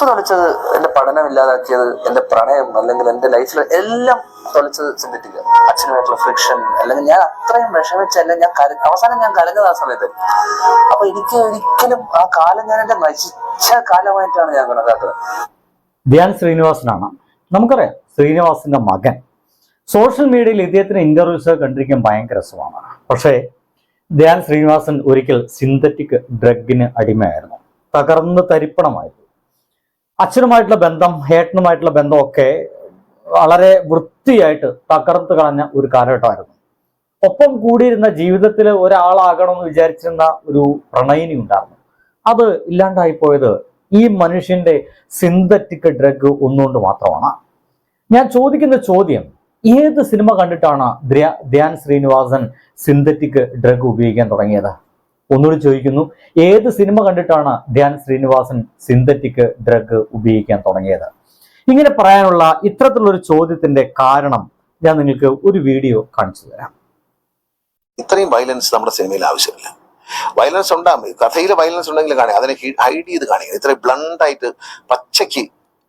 Life തൊലച്ചത് എന്റെ പഠനം ഇല്ലാതാക്കിയത് എന്റെ പ്രണയം അല്ലെങ്കിൽ എന്റെ ലൈഫിൽ എല്ലാം തൊലച്ചത് സിന്തറ്റിക് അച്ഛനുമായിട്ടുള്ള ഫ്രിക്ഷൻ അല്ലെങ്കിൽ ഞാൻ അത്രയും വിഷമിച്ചല്ല ഞാൻ കര- അവസാനം ഞാൻ കരഞ്ഞത് ആ സമയത്ത്. അപ്പൊ എനിക്ക് ഒരിക്കലും ആ കാലം ഞാൻ എന്റെ നശിച്ച കാലമായിട്ടാണ് ഞാൻ കണക്കാക്കുന്നത്. ധ്യാൻ ശ്രീനിവാസനാണ്. നമുക്കറിയാം ശ്രീനിവാസിന്റെ മകൻ. സോഷ്യൽ മീഡിയയിൽ ഇദ്ദേഹത്തിന് ഇന്റർവ്യൂസ് കണ്ടിരിക്കാൻ ഭയങ്കര രസമാണ്. പക്ഷേ ധ്യാൻ ശ്രീനിവാസൻ ഒരിക്കൽ സിന്തറ്റിക് ഡ്രഗിന് അടിമയായിരുന്നു. തകർന്ന് തരിപ്പണമായിരുന്നു. അച്ഛനുമായിട്ടുള്ള ബന്ധം ഹേട്ടനുമായിട്ടുള്ള ബന്ധമൊക്കെ വളരെ വൃത്തിയായിട്ട് തകർത്ത് കളഞ്ഞ ഒരു കാലഘട്ടമായിരുന്നു. ഒപ്പം കൂടിയിരുന്ന ജീവിതത്തിൽ ഒരാളാകണമെന്ന് വിചാരിച്ചിരുന്ന ഒരു പ്രണയിനി ഉണ്ടായിരുന്നു. അത് ഇല്ലാണ്ടായി പോയത് ഈ മനുഷ്യന്റെ സിന്തറ്റിക് ഡ്രഗ് ഒന്നുകൊണ്ട് മാത്രമാണ്. ഞാൻ ചോദിക്കുന്ന ചോദ്യം ഏത് സിനിമ കണ്ടിട്ടാണ് ധ്യാൻ ശ്രീനിവാസൻ സിന്തറ്റിക് ഡ്രഗ് ഉപയോഗിക്കാൻ തുടങ്ങിയത്? ഒന്നുകൂടി ചോദിക്കുന്നു. ഏത് സിനിമ കണ്ടിട്ടാണ് ധ്യാൻ ശ്രീനിവാസൻ സിന്തറ്റിക് ഡ്രഗ് ഉപയോഗിക്കാൻ തുടങ്ങിയത്? ഇങ്ങനെ പറയാനുള്ള ഇത്തരത്തിലുള്ള ഒരു ചോദ്യത്തിന്റെ കാരണം ഞാൻ നിങ്ങൾക്ക് ഒരു വീഡിയോ കാണിച്ചു തരാം. ഇത്രയും വയലൻസ് നമ്മുടെ സിനിമയിൽ ആവശ്യമില്ല. വയലൻസ് ഉണ്ടാകും കഥയിൽ വയലൻസ് ഉണ്ടെങ്കിൽ കാണിക്കുക അതിനെ ഹൈഡ് ചെയ്ത് കാണിക്കുക. ഇത്രയും ബ്ലണ്ടായിട്ട് പച്ചയ്ക്ക്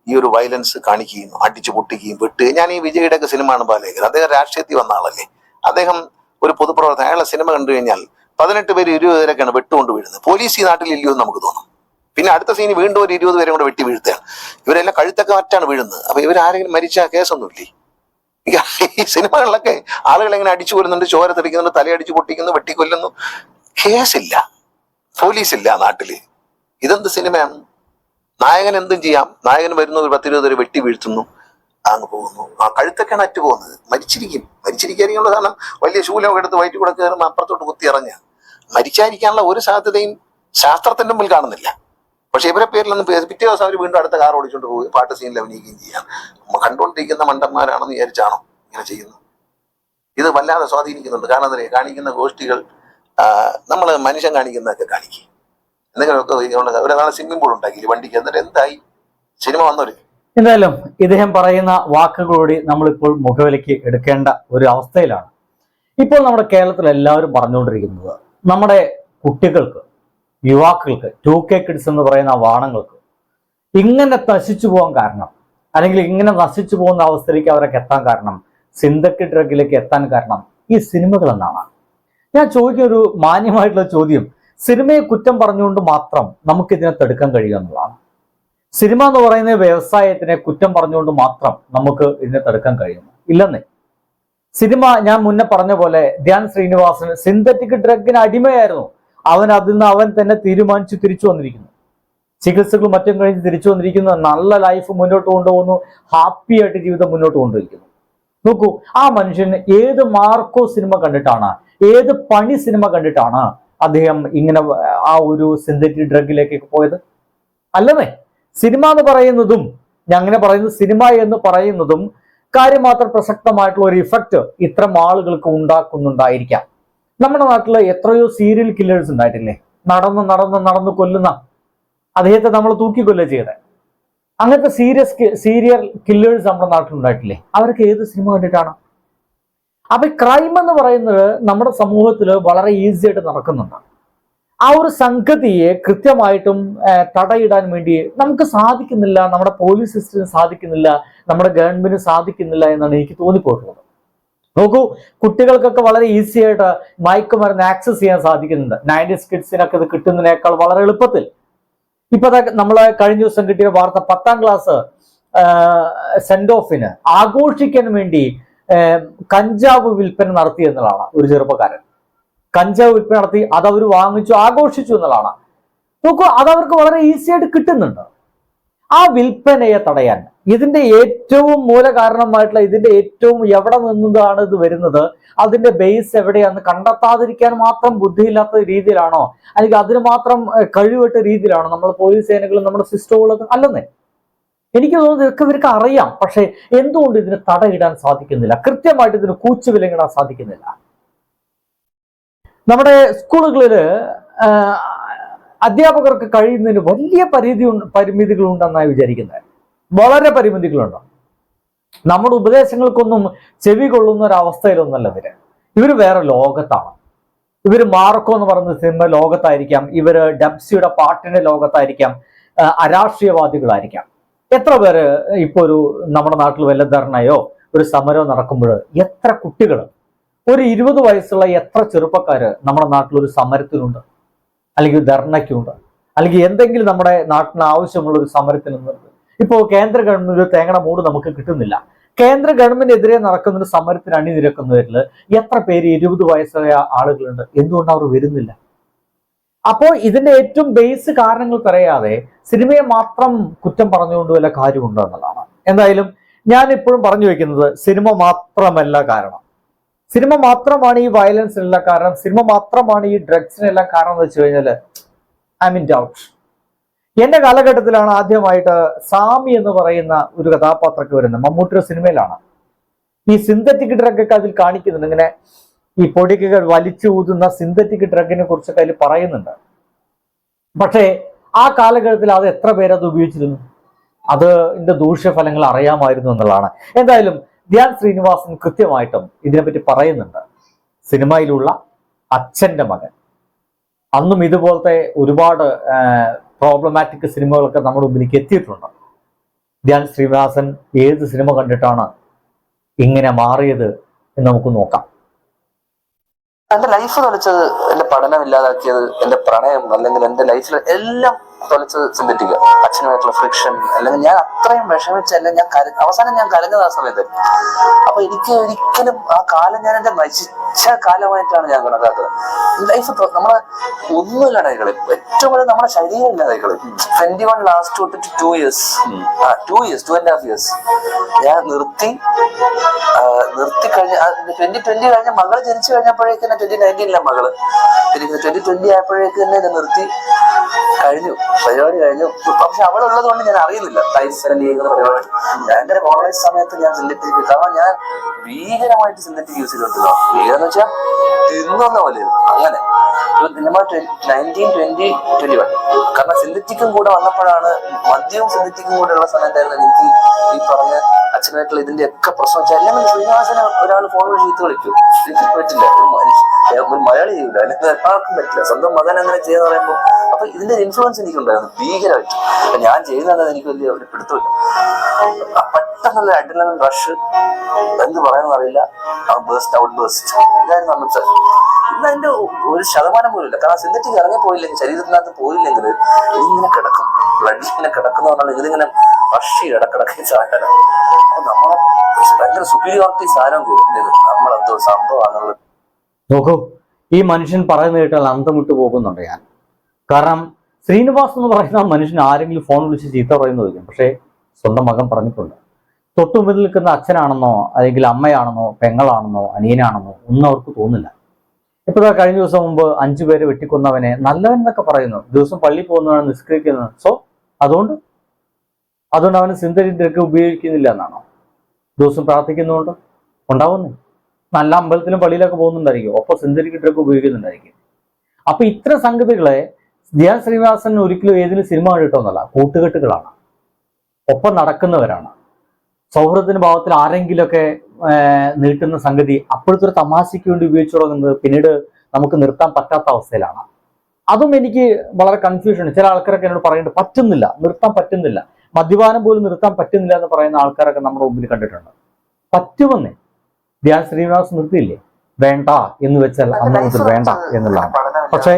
ഈ ഒരു വയലൻസ് കാണിക്കുകയും അടിച്ചു പൊട്ടിക്കുകയും വെട്ടുകയും ഞാൻ ഈ വിജയുടെ ഒക്കെ സിനിമ ആണ് അദ്ദേഹം രാഷ്ട്രീയത്തിൽ വന്ന ആളല്ലേ. അദ്ദേഹം ഒരു പൊതുപ്രവർത്തനം അയാളെ സിനിമ കണ്ടു കഴിഞ്ഞാൽ പതിനെട്ട് പേര് ഇരുപത് പേരൊക്കെയാണ് വെട്ടുകൊണ്ട് വീഴുന്നത്. പോലീസ് ഈ നാട്ടിൽ ഇല്ലയോ എന്ന് നമുക്ക് തോന്നും. പിന്നെ അടുത്ത സീനി വീണ്ടും ഒരു ഇരുപത് പേരും കൂടെ വെട്ടി വീഴ്ത്തുകയാണ്. ഇവരെല്ലാം കഴുത്തൊക്കെ മറ്റാണ് വീഴുന്നത്. അപ്പൊ ഇവരാരെങ്കിലും മരിച്ച കേസൊന്നുമില്ലേ? ഈ സിനിമകളിലൊക്കെ ആളുകൾ എങ്ങനെ അടിച്ചു കൊല്ലുന്നുണ്ട് ചോര തെറിക്കുന്നുണ്ട് തലയടിച്ചു പൊട്ടിക്കുന്നു വെട്ടിക്കൊല്ലുന്നു. കേസില്ല. പോലീസില്ല നാട്ടിൽ. ഇതെന്ത് സിനിമയാണ്? നായകൻ എന്തും ചെയ്യാം. നായകൻ വരുന്ന ഒരു പത്തിരുപത് പേര് വെട്ടി വീഴ്ത്തുന്നു. അങ്ങ് പോകുന്നു. ആ കഴുത്തൊക്കെയാണ് അറ്റു പോകുന്നത് മരിച്ചിരിക്കും. മരിച്ചിരിക്കാനുള്ള കാരണം വലിയ ശൂലമൊക്കെ എടുത്ത് വയറ്റി കൂടെ കയറുമ്പോൾ അപ്പുറത്തോട്ട് കുത്തി ഇറങ്ങുക മരിച്ചായിരിക്കാനുള്ള ഒരു സാധ്യതയും ശാസ്ത്രത്തിന്റെ മുമ്പിൽ കാണുന്നില്ല. പക്ഷെ ഇവരെ പേരിലൊന്നും പിറ്റേ ദിവസം അവർ വീണ്ടും അടുത്ത കാർ ഓടിച്ചുകൊണ്ട് പോയി പാട്ട് സീനിൽ അഭിനയിക്കുകയും ചെയ്യാം. കണ്ടുകൊണ്ടിരിക്കുന്ന മണ്ടന്മാരാണെന്ന് വിചാരിച്ചാണോ ഇങ്ങനെ ചെയ്യുന്നത്? ഇത് വല്ലാതെ സ്വാധീനിക്കുന്നുണ്ട്. കാരണം എന്താ കാണിക്കുന്ന ഗോഷ്ഠികൾ നമ്മൾ മനുഷ്യൻ കാണിക്കുന്നതൊക്കെ കാണിക്കും. എന്തെങ്കിലുമൊക്കെ ഒരാളെ സ്വിമ്മിംഗ് പൂൾ ഉണ്ടാക്കി വണ്ടിക്ക്? എന്നിട്ട് എന്തായി? സിനിമ വന്നൊരു എന്തായാലും ഇദ്ദേഹം പറയുന്ന വാക്കുകളോടി നമ്മളിപ്പോൾ മുഖവിലയ്ക്ക് എടുക്കേണ്ട ഒരു അവസ്ഥയിലാണ്. ഇപ്പോൾ നമ്മുടെ കേരളത്തിൽ എല്ലാവരും പറഞ്ഞുകൊണ്ടിരിക്കുന്നത് നമ്മുടെ കുട്ടികൾക്ക് യുവാക്കൾക്ക് ടു കെ കിഡ്സ് എന്ന് പറയുന്ന വാണങ്ങൾക്ക് ഇങ്ങനെ നശിച്ചു പോകാൻ കാരണം അല്ലെങ്കിൽ ഇങ്ങനെ നശിച്ചു പോകുന്ന അവസ്ഥയിലേക്ക് അവരൊക്കെ എത്താൻ കാരണം സിന്തക്കി ഡ്രഗിലേക്ക് എത്താൻ കാരണം ഈ സിനിമകൾ എന്നാണ്. ഞാൻ ചോദിക്കുന്ന ഒരു മാന്യമായിട്ടുള്ള ചോദ്യം സിനിമയെ കുറ്റം പറഞ്ഞുകൊണ്ട് മാത്രം നമുക്ക് ഇതിനെ തടുക്കാൻ കഴിയുക എന്നുള്ളതാണ്. സിനിമ എന്ന് പറയുന്ന വ്യവസായത്തിനെ കുറ്റം പറഞ്ഞുകൊണ്ട് മാത്രം നമുക്ക് ഇതിനെ തടുക്കാൻ കഴിയുന്നു. ഇല്ലെന്നേ. സിനിമ ഞാൻ മുന്നേ പറഞ്ഞ പോലെ ധ്യാൻ ശ്രീനിവാസന് സിന്തറ്റിക് ഡ്രഗിന് അടിമയായിരുന്നു. അവൻ അതിൽ നിന്ന് അവൻ തന്നെ തീരുമാനിച്ചു തിരിച്ചു വന്നിരിക്കുന്നു. ചികിത്സകൾ മറ്റും കഴിഞ്ഞ് തിരിച്ചു വന്നിരിക്കുന്നു. നല്ല ലൈഫ് മുന്നോട്ട് കൊണ്ടുപോകുന്നു. ഹാപ്പി ആയിട്ട് ജീവിതം മുന്നോട്ട് കൊണ്ടുപോയിരിക്കുന്നു. നോക്കൂ ആ മനുഷ്യൻ ഏത് മാർക്കോ സിനിമ കണ്ടിട്ടാണ് ഏത് പണി സിനിമ കണ്ടിട്ടാണ് അദ്ദേഹം ഇങ്ങനെ ആ ഒരു സിന്തറ്റിക് ഡ്രഗിലേക്കൊക്കെ പോയത്? അല്ലെന്നേ. സിനിമ എന്ന് പറയുന്നതും ഞാൻ അങ്ങനെ പറയുന്നത് സിനിമ എന്ന് പറയുന്നതും കാര്യമാത്ര പ്രസക്തമായിട്ടുള്ള ഒരു ഇഫക്റ്റ് ഇത്തരം ആളുകൾക്ക് ഉണ്ടാക്കുന്നുണ്ടായിരിക്കാം. നമ്മുടെ നാട്ടിൽ എത്രയോ സീരിയൽ കില്ലേഴ്സ് ഉണ്ടായിട്ടില്ലേ? നടന്ന് നടന്ന് നടന്ന് കൊല്ലുന്ന അദ്ദേഹത്തെ നമ്മൾ തൂക്കിക്കൊല്ല ചെയ്തത് അങ്ങനത്തെ സീരിയസ് സീരിയൽ കില്ലേഴ്സ് നമ്മുടെ നാട്ടിലുണ്ടായിട്ടില്ലേ അവർക്ക് ഏത് സിനിമ കണ്ടിട്ടാണ്? അപ്പൊ ക്രൈം എന്ന് പറയുന്നത് നമ്മുടെ സമൂഹത്തിൽ വളരെ ഈസി ആയിട്ട് നടക്കുന്നുണ്ട്. ആ ഒരു സംഗതിയെ കൃത്യമായിട്ടും തടയിടാൻ വേണ്ടി നമുക്ക് സാധിക്കുന്നില്ല നമ്മുടെ പോലീസ് സിസ്റ്റത്തിന് സാധിക്കുന്നില്ല നമ്മുടെ ഗവൺമെന്റിന് സാധിക്കുന്നില്ല എന്നാണ് എനിക്ക് തോന്നിപ്പോയിട്ടുള്ളത്. നോക്കൂ കുട്ടികൾക്കൊക്കെ വളരെ ഈസി ആയിട്ട് മയക്കുമരുന്ന് ആക്സസ് ചെയ്യാൻ സാധിക്കുന്നുണ്ട്. നയന്റി കിഡ്സിനൊക്കെ ഇത് കിട്ടുന്നതിനേക്കാൾ വളരെ എളുപ്പത്തിൽ. ഇപ്പൊ നമ്മൾ കഴിഞ്ഞ ദിവസം കിട്ടിയ വാർത്ത പത്താം ക്ലാസ് സെന്റ് ഓഫിന് ആഘോഷിക്കാൻ വേണ്ടി കഞ്ചാവ് വിൽപ്പന നടത്തി എന്നുള്ളതാണ് ഒരു ചെറുപ്പക്കാരൻ. കഞ്ചാവ് വിൽപ്പന നടത്തി അത് അവർ വാങ്ങിച്ചു ആഘോഷിച്ചു എന്നുള്ളതാണ്. നോക്കൂ അതവർക്ക് വളരെ ഈസി ആയിട്ട് കിട്ടുന്നുണ്ട്. ആ വിൽപ്പനയെ തടയാൻ. ഇതിന്റെ ഏറ്റവും മൂലകാരണമായിട്ടുള്ള ഇതിന്റെ ഏറ്റവും എവിടെ നിന്നതാണ് ഇത് വരുന്നത് അതിന്റെ ബേസ് എവിടെയാന്ന് കണ്ടെത്താതിരിക്കാൻ മാത്രം ബുദ്ധിയില്ലാത്ത രീതിയിലാണോ? അല്ലെങ്കിൽ അതിന് മാത്രം കഴിവിട്ട രീതിയിലാണോ നമ്മൾ പോലീസ് സേനകളും നമ്മുടെ സിസ്റ്റം അല്ലെന്നേ? എനിക്ക് തോന്നുന്നത് ഇതൊക്കെ ഇവർക്ക് അറിയാം. പക്ഷെ എന്തുകൊണ്ട് ഇതിന് തടയിടാൻ സാധിക്കുന്നില്ല? കൃത്യമായിട്ട് ഇതിന് കൂച്ചു വിലങ്ങിടാൻ സാധിക്കുന്നില്ല? നമ്മുടെ സ്കൂളുകളിൽ അധ്യാപകർക്ക് കഴിയുന്നതിന് വലിയ പരിധി പരിമിതികളുണ്ടെന്നാണ് വിചാരിക്കുന്നത്. വളരെ പരിമിതികളുണ്ട്. നമ്മുടെ ഉപദേശങ്ങൾക്കൊന്നും ചെവി കൊള്ളുന്ന ഒരു അവസ്ഥയിലൊന്നല്ല ഇവർ. ഇവർ വേറെ ലോകത്താണ്. ഇവർ മാർക്കോ എന്ന് പറയുന്ന സിനിമ ലോകത്തായിരിക്കാം. ഇവർ ഡബ്സിയുടെ പാട്ടിന്റെ ലോകത്തായിരിക്കാം. അരാഷ്ട്രീയവാദികളായിരിക്കാം. എത്ര പേര് ഇപ്പൊ ഒരു നമ്മുടെ നാട്ടിൽ വല്ല ധർണയോ ഒരു സമരമോ നടക്കുമ്പോൾ എത്ര കുട്ടികൾ ഒരു ഇരുപത് വയസ്സുള്ള എത്ര ചെറുപ്പക്കാര് നമ്മുടെ നാട്ടിൽ ഒരു സമരത്തിനുണ്ട്? അല്ലെങ്കിൽ ധർണയ്ക്കുണ്ട്? അല്ലെങ്കിൽ എന്തെങ്കിലും നമ്മുടെ നാട്ടിന് ആവശ്യമുള്ള ഒരു സമരത്തിന് ഇപ്പോൾ കേന്ദ്ര ഗവൺമെന്റ് തേങ്ങണ മൂട് നമുക്ക് കിട്ടുന്നില്ല. കേന്ദ്ര ഗവൺമെന്റിനെതിരെ നടക്കുന്ന ഒരു സമരത്തിന് അണിനിരക്കുന്നവരിൽ എത്ര പേര് ഇരുപത് വയസ്സായ ആളുകളുണ്ട്? എന്തുകൊണ്ട് അവർ വരുന്നില്ല? അപ്പോൾ ഇതിന്റെ ഏറ്റവും ബേസ് കാരണങ്ങൾ പറയാതെ സിനിമയെ മാത്രം കുറ്റം പറഞ്ഞുകൊണ്ട് വല്ല കാര്യമുണ്ടോ എന്നുള്ളതാണ്. എന്തായാലും ഞാൻ ഇപ്പോഴും പറഞ്ഞു വെക്കുന്നത് സിനിമ മാത്രമല്ല കാരണം. സിനിമ മാത്രമാണ് ഈ വയലൻസിനെല്ലാം കാരണം. സിനിമ മാത്രമാണ് ഈ ഡ്രഗ്സിനെല്ലാം കാരണം എന്ന് വെച്ച് കഴിഞ്ഞാൽ ഐ മീൻ ഡൗട്ട് എന്റെ കാലഘട്ടത്തിലാണ് ആദ്യമായിട്ട് സാമി എന്ന് പറയുന്ന ഒരു കഥാപാത്രമൊക്കെ വരുന്നത്. മമ്മൂട്ടിയുടെ സിനിമയിലാണ്. ഈ സിന്തറ്റിക് ഡ്രഗ് ഒക്കെ അതിൽ കാണിക്കുന്നുണ്ട്. ഇങ്ങനെ ഈ പൊടിക്കുകൾ വലിച്ചു ഊതുന്ന സിന്തറ്റിക് ഡ്രഗിനെ കുറിച്ചൊക്കെ അതിൽ പറയുന്നുണ്ട്. പക്ഷേ ആ കാലഘട്ടത്തിൽ അത് എത്ര പേരത് ഉപയോഗിച്ചിരുന്നു? അത് ഇതിന്റെ ദൂഷ്യഫലങ്ങൾ അറിയാമായിരുന്നു എന്നുള്ളതാണ്. എന്തായാലും ധ്യാൻ ശ്രീനിവാസൻ കൃത്യമായിട്ടും ഇതിനെപ്പറ്റി പറയുന്നുണ്ട്. സിനിമയിലുള്ള അച്ഛന്റെ മകൻ. അന്നും ഇതുപോലത്തെ ഒരുപാട് പ്രോബ്ലമാറ്റിക് സിനിമകളൊക്കെ നമ്മുടെ മുമ്പിലേക്ക് എത്തിയിട്ടുണ്ട്. ധ്യാൻ ശ്രീനിവാസൻ ഏത് സിനിമ കണ്ടിട്ടാണ് ഇങ്ങനെ മാറിയത് എന്ന് നമുക്ക് നോക്കാം. എന്റെ ലൈഫ് കളിച്ചത് പഠനം ഇല്ലാതാക്കിയത് എന്റെ പ്രണയം അല്ലെങ്കിൽ എന്റെ ലൈഫിൽ എല്ലാം തൊലച്ച് സിന്തറ്റിക്ക അച്ഛനുമായിട്ടുള്ള ഫ്രിക്ഷൻ അല്ലെങ്കിൽ ഞാൻ അത്രയും വിഷമിച്ചല്ല ഞാൻ കര അവസാനം ഞാൻ കരഞ്ഞത് ആ സമയത്ത്. അപ്പൊ എനിക്ക് ഒരിക്കലും ആ കാലം ഞാൻ എന്റെ നശിച്ച കാലമായിട്ടാണ് ഞാൻ കണക്കാക്കുന്നത്. ലൈഫ് നമ്മളെ ഒന്നുമില്ല കളി ഏറ്റവും കൂടുതൽ നമ്മുടെ ശരീരം ഇല്ലാതെ ട്വന്റി വൺ ലാസ്റ്റ് തൊട്ടിട്ട് two years two years two and half years ഞാൻ നിർത്തി ആ, നിർത്തി കഴിഞ്ഞ ട്വന്റി ട്വന്റി കഴിഞ്ഞ മകൾ ജനിച്ചു കഴിഞ്ഞപ്പോഴേക്ക് തന്നെ ട്വന്റി നയന്റീനിലെ മകൾ. ട്വന്റി ട്വന്റി ആയപ്പോഴേക്ക് തന്നെ ഇത് നിർത്തി കഴിഞ്ഞു. പരിപാടി കഴിഞ്ഞു. പക്ഷെ അവിടെ ഉള്ളത് കൊണ്ട് ഞാൻ അറിയുന്നില്ല. ടൈസൺ ലീഗ് എന്ന പരിപാടി. ഞാൻ എന്റെ കോളേജ് സമയത്ത് ഞാൻ സിന്തറ്റിക് കാരണം ഞാൻ ഭീകരമായിട്ട് സിന്തറ്റിക് യൂസ് ചെയ്തിട്ടുണ്ടോ ഭീകരം എന്ന് വെച്ചാൽ തിന്നുന്ന പോലെ അങ്ങനെ. നയന്റീൻ ട്വന്റി ട്വന്റി വൺ കാരണം സിന്തറ്റിക്കും കൂടെ വന്നപ്പോഴാണ് മദ്യവും സിന്തറ്റിക്കും കൂടെ ഉള്ള സമയത്തായിരുന്നു എനിക്ക് ഈ പറഞ്ഞ അച്ഛനായിട്ടുള്ള ഇതിന്റെ ഒക്കെ പ്രശ്നം വെച്ചാൽ എല്ലാം ശ്രീനിവാസന ഒരാൾ ഫോൺ വഴി ചീത്ത കളിക്കും എനിക്ക് പറ്റില്ല. ഒരു ഒരു മലയാളി ചെയ്യില്ല അല്ലെങ്കിൽ എല്ലാവർക്കും പറ്റില്ല. സ്വന്തം മകൻ അങ്ങനെ ചെയ്യാന്ന് പറയുമ്പോൾ അപ്പൊ ഇതിന്റെ ഇൻഫ്ലുവൻസ് എനിക്കുണ്ടായിരുന്നു. ഭീകരമായിട്ട്. അപ്പൊ ഞാൻ ചെയ്യുന്നത് എനിക്ക് വലിയ ഒരു പിടുത്തമില്ല. പെട്ടെന്നുള്ള അഡ്രിനൽ റഷ് എന്ത് പറയാമെന്ന് അറിയില്ല. ബേസ്റ്റ് ഔട്ട് ബേസ്റ്റ് ഇതായിരുന്നു ഇന്ന് അതിന്റെ ഒരു ശതമാനം പോലും ഇല്ല കാരണം സിന്തറ്റിക് ഇറങ്ങി പോയില്ലെങ്കിൽ ശരീരത്തിനകത്ത് പോയില്ലെങ്കിൽ ഇതിങ്ങനെ കിടക്കും. ബ്ലഡ് ഇങ്ങനെ കിടക്കുന്ന പറഞ്ഞാൽ ഇതിങ്ങനെ പക്ഷി ഇടക്കിടക്ക് സാധനം. അപ്പൊ നമ്മളെ ഭയങ്കര സുപ്പീരിയോറിറ്റി സാധനം കൂടി നമ്മളെന്തോ സംഭവമാണെന്നുള്ളത് നോക്കൂ ഈ മനുഷ്യൻ പറയുന്ന കേട്ടാൽ അന്തം വിട്ടു പോകുന്നുണ്ട് ഞാൻ. കാരണം ശ്രീനിവാസ് എന്ന് പറയുന്ന മനുഷ്യൻ ആരെങ്കിലും ഫോൺ വിളിച്ച് ചീത്ത പറയുന്നതായിരിക്കും പക്ഷേ സ്വന്തം മകൻ പറഞ്ഞിട്ടുണ്ട്. തൊട്ടുമുതൽ നിൽക്കുന്ന അച്ഛനാണെന്നോ അല്ലെങ്കിൽ അമ്മയാണെന്നോ പെങ്ങളാണെന്നോ അനിയനാണെന്നോ ഒന്നും അവർക്ക് തോന്നില്ല ഇപ്പോൾ ദാ കഴിഞ്ഞ ദിവസം മുമ്പ് അഞ്ചു പേര് വെട്ടിക്കൊന്നവനെ നല്ലവൻ എന്നൊക്കെ പറയുന്നു. ദിവസം പള്ളി പോകുന്നവനാണ് നിഷ്കരിക്കുന്നത് സോ അതുകൊണ്ട് അതുകൊണ്ട് അവന് സിന്ധരിദ്രക്ക് ഉപയോഗിക്കുന്നില്ല എന്നാണോ? ദിവസം പ്രാർത്ഥിക്കുന്നതുകൊണ്ട് ഉണ്ടാവുന്നേ. നല്ല അമ്പലത്തിലും പള്ളിയിലൊക്കെ പോകുന്നുണ്ടായിരിക്കും. ഒപ്പം സിന്തറ്റിക് ഡ്രഗ് ഉപയോഗിക്കുന്നുണ്ടായിരിക്കും. അപ്പൊ ഇത്ര സംഗതികളെ ധ്യാൻ ശ്രീനിവാസൻ ഒരിക്കലും ഏതിലും സിനിമ കണ്ടിട്ടൊന്നല്ല. കൂട്ടുകെട്ടുകളാണ്. ഒപ്പം നടക്കുന്നവരാണ്. സൗഹൃദത്തിന്റെ ഭാവത്തിൽ ആരെങ്കിലുമൊക്കെ നീട്ടുന്ന സംഗതി അപ്പോഴത്തെ ഒരു തമാശയ്ക്ക് വേണ്ടി ഉപയോഗിച്ചു തുടങ്ങുന്നത് പിന്നീട് നമുക്ക് നിർത്താൻ പറ്റാത്ത അവസ്ഥയിലാണ്. അതും എനിക്ക് വളരെ കൺഫ്യൂഷൻ ചില ആൾക്കാരൊക്കെ എന്നോട് പറയുന്നുണ്ട് പറ്റുന്നില്ല നിർത്താൻ പറ്റുന്നില്ല. മദ്യപാനം പോലും നിർത്താൻ പറ്റുന്നില്ല എന്ന് പറയുന്ന ആൾക്കാരൊക്കെ നമ്മുടെ മുമ്പിൽ കണ്ടിട്ടുണ്ട്. പറ്റുമെന്നേ. ധ്യാൻ ശ്രീനിവാസ് നിർത്തിയില്ലേ? വേണ്ട എന്ന് വെച്ചാൽ അന്ന് വേണ്ട എന്നുള്ളതാണ്. പക്ഷേ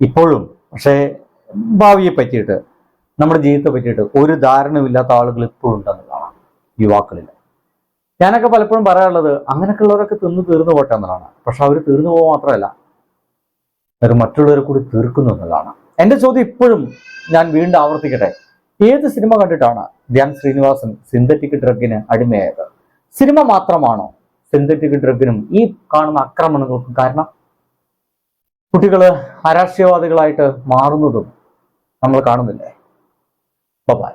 ഇപ്പോഴും പക്ഷേ ഭാവിയെ പറ്റിയിട്ട് നമ്മുടെ ജീവിതത്തെ പറ്റിയിട്ട് ഒരു ധാരണയില്ലാത്ത ആളുകൾ ഇപ്പോഴും ഉണ്ടെന്നുള്ളതാണ് യുവാക്കളിൽ. ഞാനൊക്കെ പലപ്പോഴും പറയാറുള്ളത് അങ്ങനെയൊക്കെയുള്ളവരൊക്കെ തിന്ന് തീർന്നു പോട്ടെ എന്നുള്ളതാണ്. പക്ഷെ അവർ തീർന്നു പോകുക മാത്രമല്ല അവർ മറ്റുള്ളവരെ കൂടി തീർക്കുന്നു എന്നുള്ളതാണ്. എന്റെ ചോദ്യം ഇപ്പോഴും ഞാൻ വീണ്ടും ആവർത്തിക്കട്ടെ. ഏത് സിനിമ കണ്ടിട്ടാണ് ധ്യാൻ ശ്രീനിവാസൻ സിന്തറ്റിക് ഡ്രഗിന് അടിമയായത്? സിനിമ മാത്രമാണോ സിന്തറ്റിക് ഡ്രഗിനും ഈ കാണുന്ന ആക്രമണങ്ങൾക്കും കാരണം? കുട്ടികൾ അരാഷ്ട്രീയവാദികളായിട്ട് മാറുന്നതും നമ്മൾ കാണുന്നില്ലേ? ബൈ